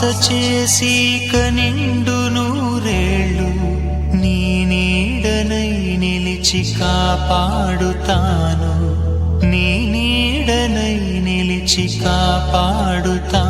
బాస చేసి కనిండు నూరేళ్ళు నీ నీడనై నిలిచి కాపాడుతాను. నీ నీడనై నిలిచి కాపాడుతాను.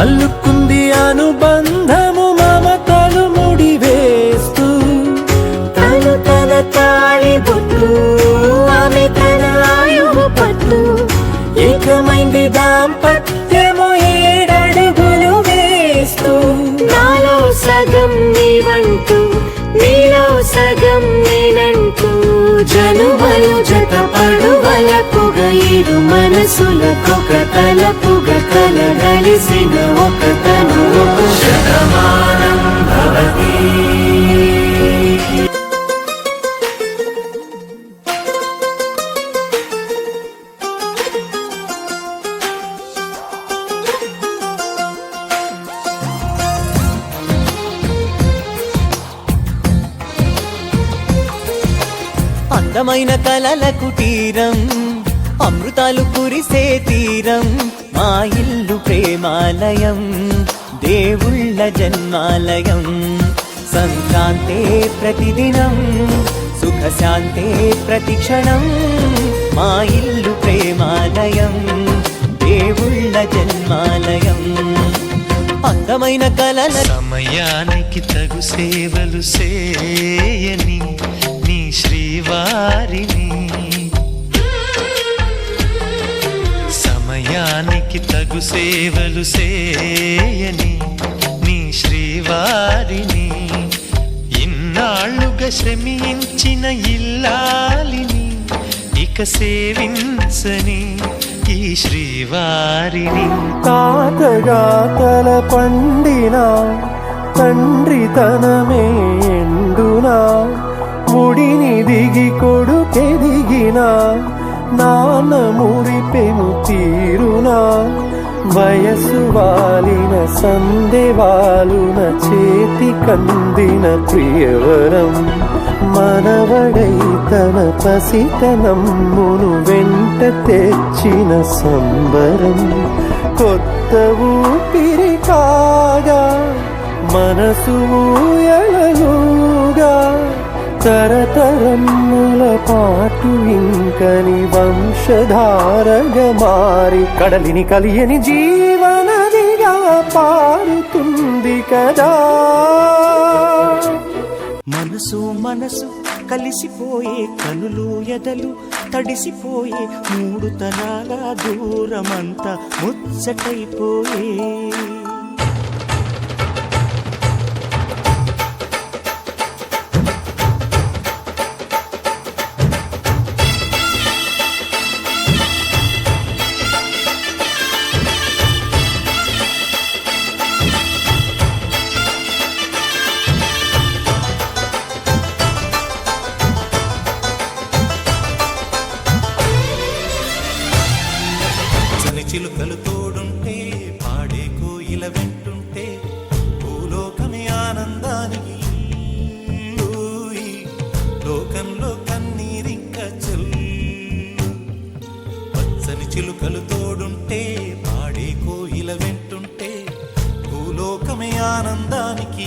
అల్లుకుంది అనుబంధము మమతలు ముడివేస్తూ. తను తన తాళి బొట్టు ఆమె తన ఆయువు పట్టు. ఏకమైంది దాంపత్యము ఏడడుగులు వేస్తూ. నాలో సగం నీవంటూ నీలో సగం నేనంటూ జనుమలు జత ఐదు ఇరు మనసులకొక తలపుగ కలగలిసిన ఒక తను శతమానం భవతి. అందమైన కలల కుటీరం అమృతాలు కురిసే తీరం మా ఇల్లు ప్రేమాలయం దేవుళ్ళ జన్మాలయం. సంక్రాంతే ప్రతిదినం సుఖశాంతే ప్రతిక్షణం మా ఇల్లు ప్రేమాలయం దేవుళ్ళ జన్మాలయం. అందమైన కలల సమయానికి తగు సేవలు సేయని నీ శ్రీవారిని. వారికి తగు సేవలు సేయని నీ శ్రీవారిని. ఇన్నాళ్ళుగా శ్రమించిన ఇల్లాలిని ఇక సేవించని ఈ శ్రీవారిని. తాతగా తల పండిన తండ్రి తనమే ఎండునా ముడిని దిగి కొడుకెదిగిన నాన్న మురిపెను తీరునా? వయసు వాలిన సందేవాలున చేతి కందిన ప్రియవరం. మనవడై తన పసితనమ్మును వెంట తెచ్చిన సంబరం. కొత్త ఊపిరి కాగా మనసు ఊయ తరతరముల పాటు ఇంకని వంశధారగా మారి కడలిని కలియని జీవనదిగా పారుతుంది కదా. మనసు మనసు కలిసిపోయే కనులు ఎదలు తడిసిపోయే మూడు తరాల దూరమంతా ముచ్చటైపోయే చిలుకలు తోడుంటే పాడే కోయిల వెంటుంటే భూలోకమే ఆనందానికి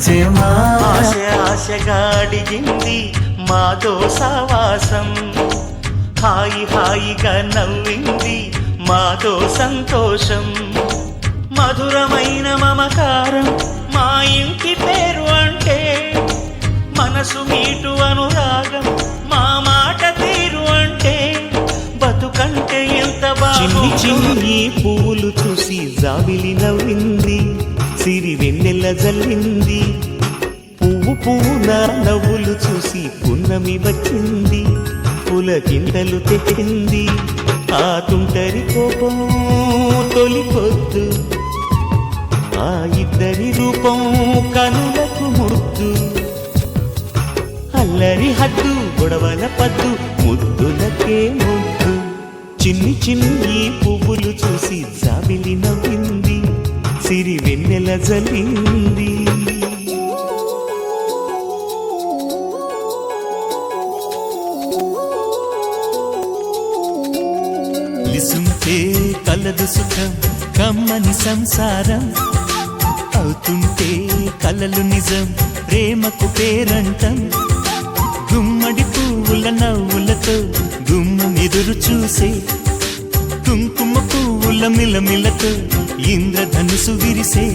వచ్చేమా ఆశ ఆశగా అడిగింది మాతో సావాసం హాయి హాయిగా నవ్వింది మాతో సంతోషం. మధురమైన మమకారం మా ఇంటి పేరు అంటే మనసు మీటు అనురాగం మా మాట తీరు అంటే బతుకంటే ఎంత చిన్ని చిన్ని పువ్వులు చూసి జాబిలి నవ్వింది. సిరి వెన్నెల జల్లింది. పువ్వు పువ్వు నా నవ్వులు చూసి పున్నమి వచ్చింది. పులకింతలు తెచ్చింది ఆ తుంటరి కోపం తొలిపొద్దు ఆ ఇద్దరి రూపం కనులకు ముద్దు. అల్లరి హద్దు గొడవల పద్దు ముద్దులకే ముద్దు. చిన్ని చిన్ని పువ్వులు చూసి జాబిలి నవ్వింది. సిరి వెన్నెల జలింది లిసుంటే కలదు సుఖం కమ్మని సంసారం. అవుతుంటే కలలు నిజం ప్రేమకు పేరంటం. గుమ్మడి పువ్వుల నవ్వులతో గుమ్మం ఎదురు చూసే కుంకుమ పువ్వుల మిలమిలతో ఇంద్రధనుసు విరిసే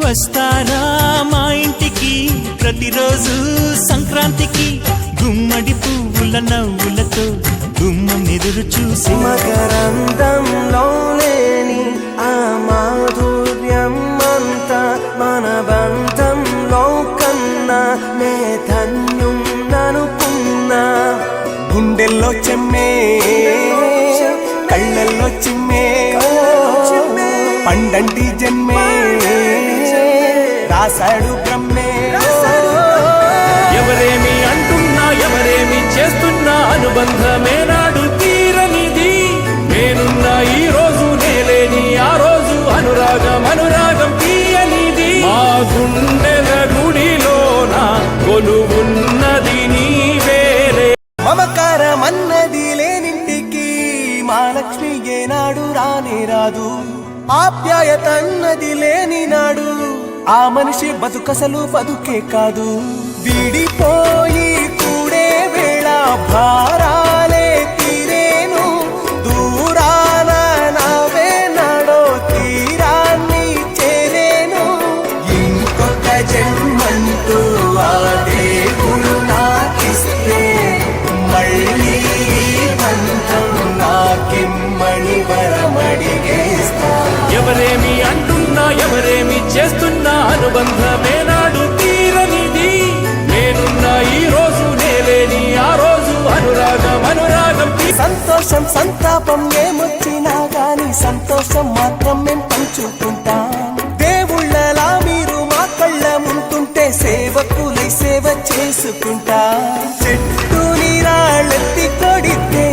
వస్తారా మా ఇంటికి? ప్రతిరోజు సంక్రాంతికి గుమ్మడి పువ్వుల నవ్వులతో గుమ్మం ఎదురు చూసి మకరందంలో లేని ఆ మాధుర్యం అంతా మన బంధం పండంటి జన్మే. రాశాడు బ్రహ్మే. ఎవరేమి అంటున్నా ఎవరేమి చేస్తున్నా అనుబంధమే నాడు తీరనిది. నేనున్న ఈ రోజు నేలేని ఆ రోజు అనురాగం అనురాగం తీయనిది. మా గుండెల గుడిలోన కొలువున్నది నీవేలే మమకారం అన్నది లేనింటికి మా లక్ష్మి ఏనాడు రానే రాదు. ఆప్యాయతన్నది లేని నాడు ఆ మనిషి బతుకసలు బతుకే కాదు. విడిపోయి కూడే వేళ భారా ఎవరేమి చేస్తున్న అనుబంధమే నాడు తీరనిది. నేనున్న ఈ రోజు నేలేని ఆ రోజు అనురాగం అనురాగం సంతోషం సంతాపం ఏమొచ్చినా గాని సంతోషం మాత్రం మేము పంచుకుంటాం. దేవుళ్ళలా మీరు మా కళ్ళ ముంటుంటే సేవకులై సేవ చేసుకుంటా. చెట్టు నీరాళ్ళెత్తి కొడితే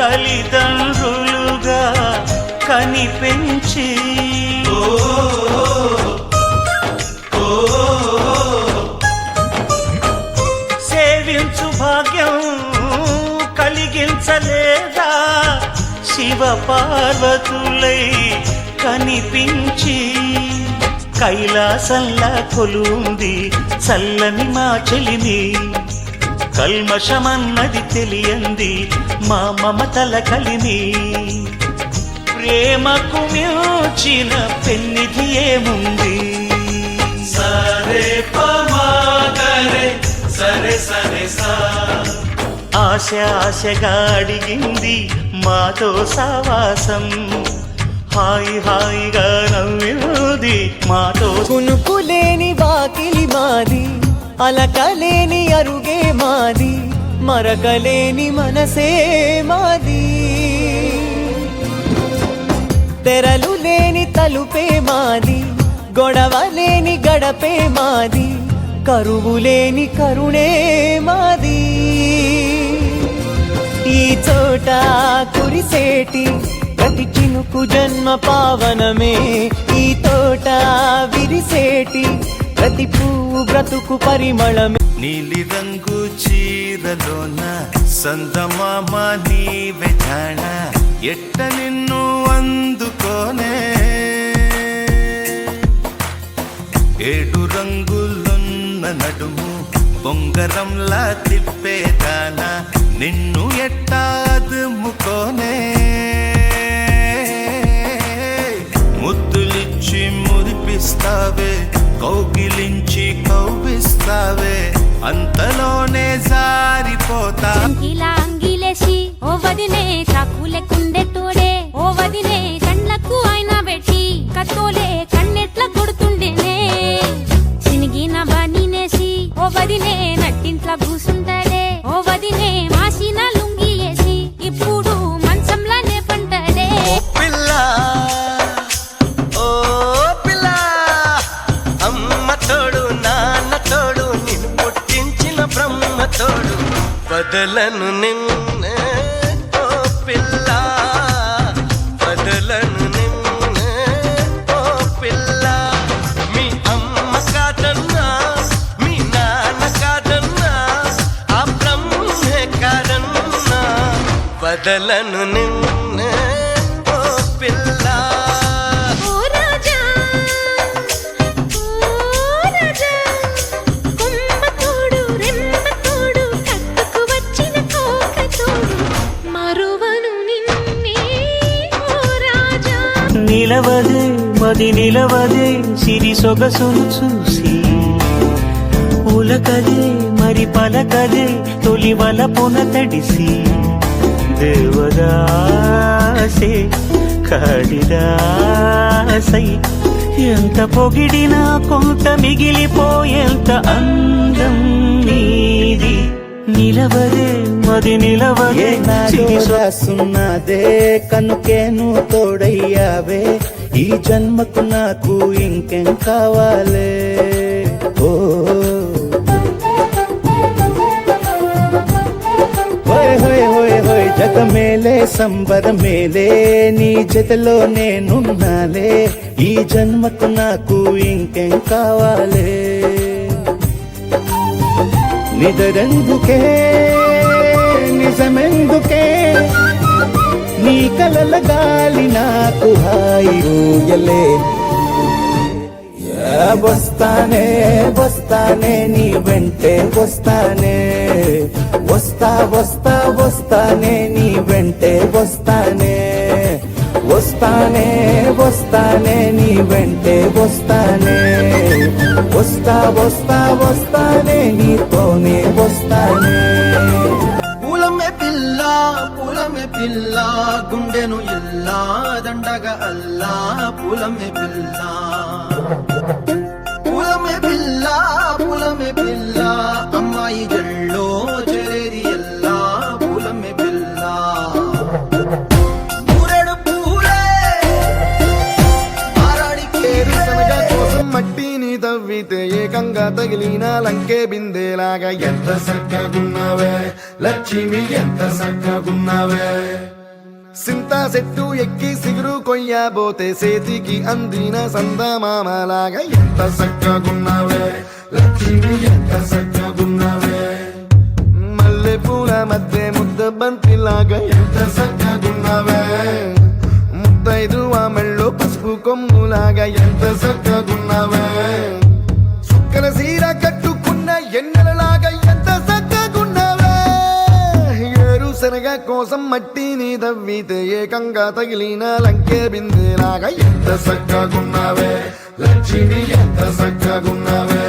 తల్లిదండ్రులుగా కనిపించి. సేవించు భాగ్యం కలిగించలేదా? శివ పార్వతులై కనిపించి. కైలాసంలా కొలుంది చల్లని మా చెలిని. కల్మషమన్నది తెలియంది మా మమతల కలిమి ప్రేమకు మించిన పెన్నిధి ఏముంది? సరే పమాగరే సరే సరే సా. ఆశ ఆశగా అడిగింది మాతో సావాసం. హాయి హాయిగా నవ్వింది మాతో. కునుకులేని వాకిలి మాది. అలకలేని అరుగే మాది మరకలేని మనసే మాది. తెరలు లేని తలుపే మాది గొడవ లేని గడపే మాది కరువు లేని కరుణే మాది. ఈ చోట కురిసేటి ప్రతి చినుకు జన్మ పావనమే. ఈ తోట విరిసేటి ప్రతి పువ్వు బ్రతుకు పరిమళమే. నీలి రంగు చీరలోన సందమామ నీవే జాణ ఎట్ట నిన్ను అందుకోనే? ఏడు రంగులున్న నడుము బొంగరంలా తిప్పేదానా నిన్ను ఎట్టా అదుముకోనే? ముద్దులిచ్చి మురిపిస్తావే కౌగిలించి కౌగిస్తావే అంతలోనే జారిపోతా. అంగిలా అంగిలేసి ఓ వదినే చాకులే కుండే తోడే. ఓ వదినే కండ్లకు ఆయన పెట్టి కత్తోలే కన్నెట్ల కొడుతుండేనే. చినిగిన బనినేసి ఓ వదినే నట్టింట్ల కూసుంటాడే ఓ వదినే మది నిలవదే సిరి సొగసును చూసి. ఉలకదే మరి పలకదే తొలి వలపున తడిసి. దేవదాసే కాడిదాసై ఎంత పొగిడినా కొంత మిగిలిపోయేంత అందం నీది. నిలవదే మది నిలవదే. సిరి సొగసు కనుకేను తోడయ్యావే. ఈ జన్మకు నాకు ఇంకేం కావాలే? ఓ. హోయ్ హోయ్ మేలే సంబర మేలే నీ జతలో నేనున్నాలే ఈ జన్మకు నాకు ఇంకేం కావాలే? నిదరెందుకే నిజమెందుకే నీ కలల గాలి నాకు హాయి ఊయలే వస్తానే వస్తానే నీ వెంటే వస్తానే. వస్తా వస్తా వస్తానే నీ వెంటే వస్తానే. వస్తానే వస్తానే నీ వెంటే వస్తానే. వస్తా వస్తా వస్తానే నీతోనే వస్తానే. పూలమ్మే పిల్ల గుండెను ఇల్లా దండగ అల్లా పూలమ్మే పిల్ల. తగిలిన లంకే బిందేలాగా ఎంత చక్కగున్నావే లక్ష్మి ఎంత చక్కగున్నావే సింతా చెట్టు ఎక్కి సిగురు కొయ్యబోతే సేతికి అందిన సందమామలాగా ఎంత చక్కగున్నావే లక్ష్మి ఎంత చక్కగున్నావే మల్లె పూల మధ్య ముద్ద బంతిలాగా ఎంత చక్కగున్నావే ముద్దైదు ఆ మెళ్ళో పసుపు కొమ్ములాగా ఎంత చక్కగున్నావే చుక్కల సీర కట్టుకున్న ఎన్నెలలాగా ఎంత చక్కగున్నావే? ఏరు శనగ కోసం మట్టిని తవ్వితే ఏకంగా తగిలిన లంకే బిందెలాగా ఎంత చక్కగున్నావే? లక్ష్మి ఎంత చక్కగున్నావే?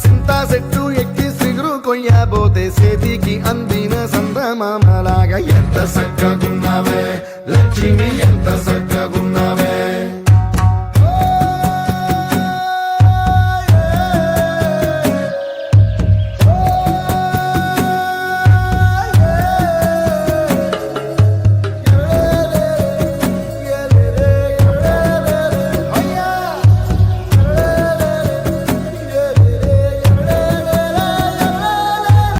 సింతా చెట్టు ఎక్కి సిగురు కొయ్యబోతే సేతికి అందిన సందమామలాగా ఎంత చక్కగున్నావే? ఎంత